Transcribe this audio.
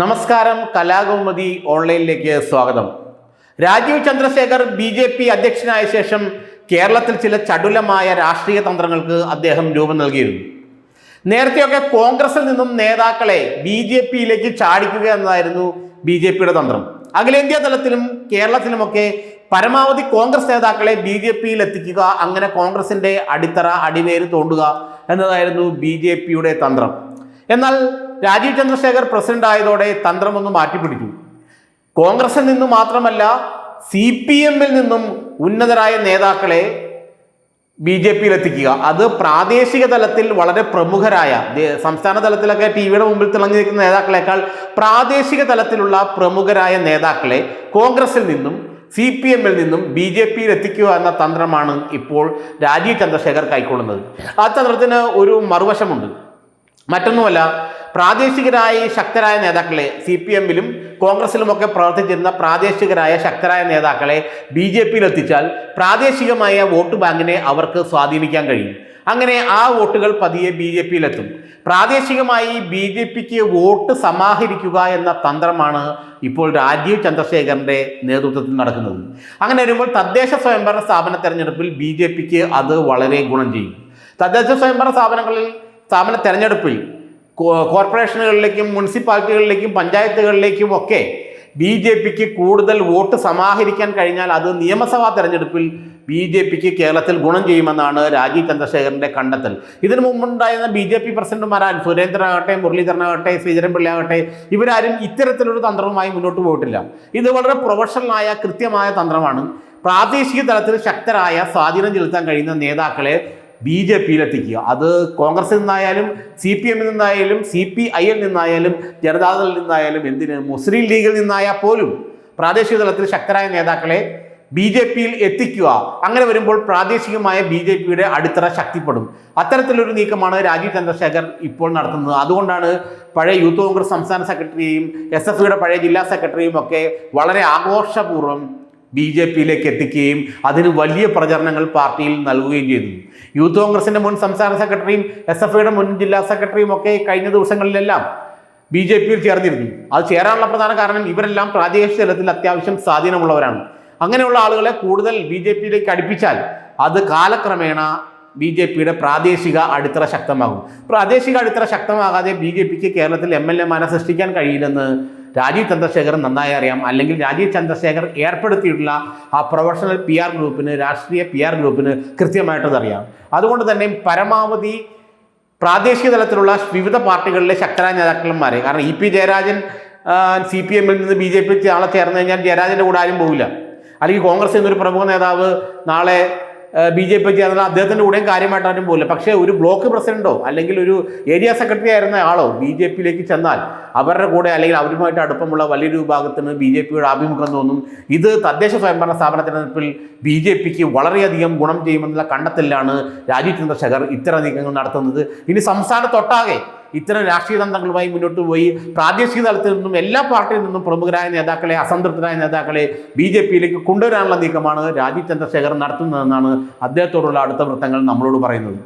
നമസ്കാരം കലാകൗമുദി ഓൺലൈനിലേക്ക് സ്വാഗതം. Rajeev Chandrasekhar B J P അധ്യക്ഷനായ ശേഷം കേരളത്തിൽ ചില ചടുലമായ രാഷ്ട്രീയ തന്ത്രങ്ങൾക്ക് അദ്ദേഹം രൂപം നൽകിയിരുന്നു. നേരത്തെയൊക്കെ കോൺഗ്രസിൽ നിന്നും നേതാക്കളെ ബി ജെ പിയിലേക്ക് ചാടിക്കുക എന്നതായിരുന്നു ബി ജെ പിയുടെ തന്ത്രം. അഖിലേന്ത്യാ തലത്തിലും കേരളത്തിലുമൊക്കെ പരമാവധി കോൺഗ്രസ് നേതാക്കളെ ബി ജെ പിയിൽ എത്തിക്കുക അങ്ങനെ കോൺഗ്രസിന്റെ അടിത്തറ അടിവേര് തോണ്ടുക എന്നതായിരുന്നു ബി ജെ പിയുടെ തന്ത്രം. എന്നാൽ രാജീവ് ചന്ദ്രശേഖർ പ്രസിഡന്റ് ആയതോടെ തന്ത്രമൊന്ന് മാറ്റിപ്പിടിച്ചു. കോൺഗ്രസിൽ നിന്നും മാത്രമല്ല സി പി എമ്മിൽ നിന്നും ഉന്നതരായ നേതാക്കളെ ബി ജെ പിയിൽ എത്തിക്കുക അത് പ്രാദേശിക തലത്തിൽ വളരെ പ്രമുഖരായ സംസ്ഥാന തലത്തിലൊക്കെ ടി വിയുടെ മുമ്പിൽ തിളങ്ങി നിൽക്കുന്ന നേതാക്കളെക്കാൾ പ്രാദേശിക തലത്തിലുള്ള പ്രമുഖരായ നേതാക്കളെ കോൺഗ്രസിൽ നിന്നും സി പി എമ്മിൽ നിന്നും ബി ജെ പിയിൽ എത്തിക്കുക എന്ന തന്ത്രമാണ് ഇപ്പോൾ രാജീവ് ചന്ദ്രശേഖർ കൈക്കൊള്ളുന്നത്. ആ തന്ത്രത്തിന് ഒരു മറുവശമുണ്ട്. മറ്റൊന്നുമല്ല പ്രാദേശികരായ ശക്തരായ നേതാക്കളെ സി പി എമ്മിലും കോൺഗ്രസിലുമൊക്കെ പ്രവർത്തിച്ചിരുന്ന പ്രാദേശികരായ ശക്തരായ നേതാക്കളെ ബി ജെ പിയിൽ എത്തിച്ചാൽ പ്രാദേശികമായ വോട്ട് ബാങ്കിനെ അവർക്ക് സ്വാധീനിക്കാൻ കഴിയും. അങ്ങനെ ആ വോട്ടുകൾ പതിയെ ബി ജെ പിയിലെത്തും. പ്രാദേശികമായി ബി ജെ പിക്ക് വോട്ട് സമാഹരിക്കുക എന്ന തന്ത്രമാണ് ഇപ്പോൾ രാജീവ് ചന്ദ്രശേഖരന്റെ നേതൃത്വത്തിൽ നടക്കുന്നത്. അങ്ങനെ വരുമ്പോൾ തദ്ദേശ സ്വയംഭരണ സ്ഥാപന തെരഞ്ഞെടുപ്പിൽ ബി ജെ പിക്ക് അത് വളരെ ഗുണം ചെയ്യും. തദ്ദേശ സ്വയംഭരണ സ്ഥാപനങ്ങളിൽ സ്ഥാപന തെരഞ്ഞെടുപ്പിൽ കോർപ്പറേഷനുകളിലേക്കും മുനിസിപ്പാലിറ്റികളിലേക്കും പഞ്ചായത്തുകളിലേക്കും ഒക്കെ ബി ജെ പിക്ക് കൂടുതൽ വോട്ട് സമാഹരിക്കാൻ കഴിഞ്ഞാൽ അത് നിയമസഭാ തെരഞ്ഞെടുപ്പിൽ ബി ജെ പിക്ക് കേരളത്തിൽ ഗുണം ചെയ്യുമെന്നാണ് രാജീവ് ചന്ദ്രശേഖരന്റെ കണ്ടെത്തൽ. ഇതിനു മുമ്പുണ്ടായിരുന്ന ബി ജെ പി പ്രസിഡന്റുമാരാൻ സുരേന്ദ്രനാകട്ടെ മുരളീധരനാകട്ടെ ശ്രീധരൻപിള്ളയാകട്ടെ ഇവരാരും ഇത്തരത്തിലൊരു തന്ത്രവുമായി മുന്നോട്ട് പോയിട്ടില്ല. ഇത് വളരെ പ്രൊഫഷണലായ കൃത്യമായ തന്ത്രമാണ്. പ്രാദേശിക തലത്തിൽ ശക്തരായ സ്വാധീനം ചെലുത്താൻ കഴിയുന്ന നേതാക്കളെ ബി ജെ പിയിലെത്തിക്കുക. അത് കോൺഗ്രസിൽ നിന്നായാലും സി പി എമ്മിൽ നിന്നായാലും സി പി ഐയിൽ നിന്നായാലും ജനതാദളിൽ നിന്നായാലും എന്തിന് മുസ്ലിം ലീഗിൽ നിന്നായാൽ പോലും പ്രാദേശിക തലത്തിൽ ശക്തരായ നേതാക്കളെ ബി ജെ പിയിൽ എത്തിക്കുക. അങ്ങനെ വരുമ്പോൾ പ്രാദേശികമായ ബി ജെ പിയുടെ അടിത്തറ ശക്തിപ്പെടും. അത്തരത്തിലൊരു നീക്കമാണ് രാജീവ് ചന്ദ്രശേഖർ ഇപ്പോൾ നടത്തുന്നത്. അതുകൊണ്ടാണ് പഴയ യൂത്ത് കോൺഗ്രസ് സംസ്ഥാന സെക്രട്ടറിയും എസ് എഫ് പഴയ ജില്ലാ സെക്രട്ടറിയും ഒക്കെ വളരെ ആഘോഷപൂർവം ബി ജെ പിയിലേക്ക് എത്തിക്കുകയും അതിന് വലിയ പ്രചരണങ്ങൾ പാർട്ടിയിൽ നൽകുകയും ചെയ്തു. യൂത്ത് കോൺഗ്രസിന്റെ മുൻ സംസ്ഥാന സെക്രട്ടറിയും എസ് എഫ് ഐയുടെ മുൻ ജില്ലാ സെക്രട്ടറിയും ഒക്കെ കഴിഞ്ഞ ദിവസങ്ങളിലെല്ലാം ബി ജെ പിയിൽ ചേർന്നിരുന്നു. അത് ചേരാനുള്ള പ്രധാന കാരണം ഇവരെല്ലാം പ്രാദേശിക തലത്തിൽ അത്യാവശ്യം സ്വാധീനമുള്ളവരാണ്. അങ്ങനെയുള്ള ആളുകളെ കൂടുതൽ ബി ജെ പിയിലേക്ക് അടുപ്പിച്ചാൽ അത് കാലക്രമേണ ബി ജെ പിയുടെ പ്രാദേശിക അടിത്തറ ശക്തമാകും. പ്രാദേശിക അടിത്തറ ശക്തമാകാതെ ബി ജെ പിക്ക് കേരളത്തിൽ എം എൽ എമാരെ സൃഷ്ടിക്കാൻ കഴിയില്ലെന്ന് രാജീവ് ചന്ദ്രശേഖരൻ നന്നായി അറിയാം. അല്ലെങ്കിൽ രാജീവ് ചന്ദ്രശേഖർ ഏർപ്പെടുത്തിയിട്ടുള്ള ആ പ്രൊഫഷണൽ പി ആർ ഗ്രൂപ്പിന് രാഷ്ട്രീയ പി ആർ ഗ്രൂപ്പിന് കൃത്യമായിട്ടത് അറിയാം. അതുകൊണ്ട് തന്നെ പരമാവധി പ്രാദേശിക തലത്തിലുള്ള വിവിധ പാർട്ടികളിലെ ശക്തരായ നേതാക്കന്മാരെ കാരണം E P Jayarajan C P എമ്മിൽ നിന്ന് ബി ജെ പി ആളെ ചേർന്ന് കഴിഞ്ഞാൽ ജയരാജന്റെ കൂടെ ആരും പോകില്ല അല്ലെങ്കിൽ കോൺഗ്രസ് എന്നൊരു പ്രമുഖ നേതാവ് നാളെ ബി ജെ പി ചേർന്നാൽ അദ്ദേഹത്തിന്റെ കൂടെയും കാര്യമായിട്ട് ആരും പോകില്ല പക്ഷേ ഒരു ബ്ലോക്ക് പ്രസിഡന്റോ അല്ലെങ്കിൽ ഒരു ഏരിയ സെക്രട്ടറി ആയിരുന്ന ആളോ ബി ജെ പിയിലേക്ക് ചെന്നാൽ അവരുടെ കൂടെ അല്ലെങ്കിൽ അവരുമായിട്ട് അടുപ്പമുള്ള വലിയൊരു വിഭാഗത്തിന് ബി ജെ പിയുടെ ആഭിമുഖ്യം തോന്നും. ഇത് തദ്ദേശ സ്വയംഭരണ സ്ഥാപന തിരഞ്ഞെടുപ്പിൽ ബി ജെ പിക്ക് വളരെയധികം ഗുണം ചെയ്യുമെന്നുള്ള കണ്ടെത്തലിലാണ് രാജീവ് ചന്ദ്രശേഖർ ഇത്തരം നീക്കങ്ങൾ നടത്തുന്നത്. ഇനി സംസ്ഥാനത്തൊട്ടാകെ ഇത്തരം രാഷ്ട്രീയ തന്ത്രങ്ങളുമായി മുന്നോട്ട് പോയി പ്രാദേശിക തലത്തിൽ നിന്നും എല്ലാ പാർട്ടിയിൽ നിന്നും പ്രമുഖരായ നേതാക്കളെ അസംതൃപ്തരായ നേതാക്കളെ ബി ജെ പിയിലേക്ക് കൊണ്ടുവരാനുള്ള നീക്കമാണ് രാജീവ് ചന്ദ്രശേഖർ നടത്തുന്നതെന്നാണ് അദ്ദേഹത്തോടുള്ള അടുത്ത വൃത്തങ്ങൾ നമ്മളോട് പറയുന്നത്.